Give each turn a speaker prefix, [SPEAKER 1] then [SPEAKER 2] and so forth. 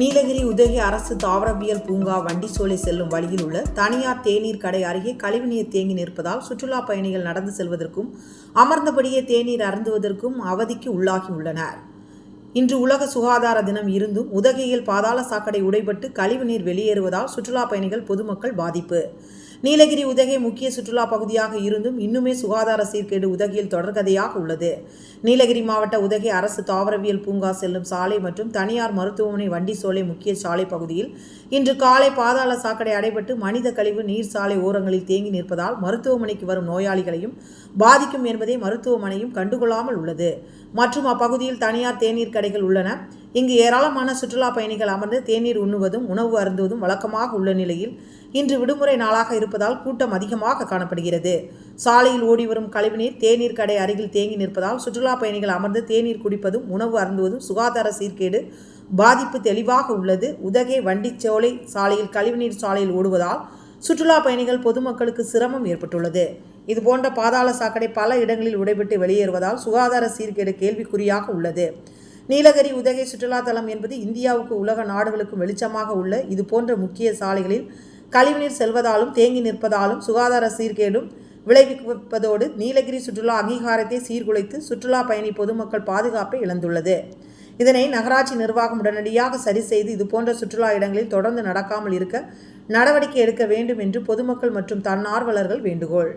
[SPEAKER 1] நீலகிரி உதகை அரசு தாவரவியல் பூங்கா வண்டிச்சோலை செல்லும் வழியில் உள்ள தனியார் தேநீர் கடை அருகே கழிவுநீர் தேங்கி நிற்பதால் சுற்றுலா பயணிகள் நடந்து செல்வதற்கும் அமர்ந்தபடியே தேநீர் அருந்துவதற்கும் அவதிக்கு உள்ளாகியுள்ளனர் இன்று உலக சுகாதார தினம் இருந்தும் உதகையில் பாதாள சாக்கடை உடைபட்டு கழிவுநீர் வெளியேறுவதால் சுற்றுலா பயணிகள் பொதுமக்கள் பாதிப்பு. நீலகிரி உதகை முக்கிய சுற்றுலா பகுதியாக இருந்தும் இன்னுமே சுகாதார சீர்கேடு உதகையில் தொடர்கதையாக உள்ளது. நீலகிரி மாவட்ட உதகை அரசு தாவரவியல் பூங்கா செல்லும் சாலை மற்றும் தனியார் மருத்துவமனை வண்டி சோலை முக்கிய சாலை பகுதியில் இன்று காலை பாதாள சாக்கடை அடைபட்டு மனித கழிவு நீர் சாலை ஓரங்களில் தேங்கி நிற்பதால் மருத்துவமனைக்கு வரும் நோயாளிகளையும் பாதிக்கும் என்பதை மருத்துவமனையும் கண்டுகொள்ளாமல் உள்ளது. மற்றும் அப்பகுதியில் தனியார் தேநீர் கடைகள் உள்ளன. இங்கு ஏராளமான சுற்றுலா பயணிகள் அமர்ந்து தேநீர் உண்ணுவதும் உணவு அருந்துவதும் வழக்கமாக உள்ள நிலையில் இன்று விடுமுறை நாளாக இருப்பதால் கூட்டம் அதிகமாக காணப்படுகிறது. சாலையில் ஓடி வரும் கழிவுநீர் தேநீர் கடை அருகில் தேங்கி நிற்பதால் சுற்றுலா பயணிகள் அமர்ந்து தேநீர் குடிப்பதும் உணவு அருந்துவதும் சுகாதார சீர்கேடு பாதிப்பு தெளிவாக உள்ளது. உதகை வண்டிச்சோலை சாலையில் கழிவுநீர் சாலையில் ஓடுவதால் சுற்றுலா பயணிகள் பொதுமக்களுக்கு சிரமம் ஏற்பட்டுள்ளது. இதுபோன்ற பாதாள சாக்கடை பல இடங்களில் உடைபட்டு வெளியேறுவதால் சுகாதார சீர்கேடு கேள்விக்குறியாக உள்ளது. நீலகிரி உதகை சுற்றுலா தலம் என்பது இந்தியாவுக்கு உலக நாடுகளுக்கும் வெளிச்சமாக உள்ள இது போன்ற முக்கிய சாலைகளில் கழிவுநீர் செல்வதாலும் தேங்கி நிற்பதாலும் சுகாதார சீர்கேடும் விளைவிப்பதோடு நீலகிரி சுற்றுலா அங்கீகாரத்தை சீர்குலைத்து சுற்றுலா பயணி பொதுமக்கள் பாதுகாப்பை இழந்துள்ளது. இதனை நகராட்சி நிர்வாகம் உடனடியாக சரி செய்து இதுபோன்ற சுற்றுலா இடங்களில் தொடர்ந்து நடக்காமல் இருக்க நடவடிக்கை எடுக்க வேண்டும் என்று பொதுமக்கள் மற்றும் தன்னார்வலர்கள் வேண்டுகோள்.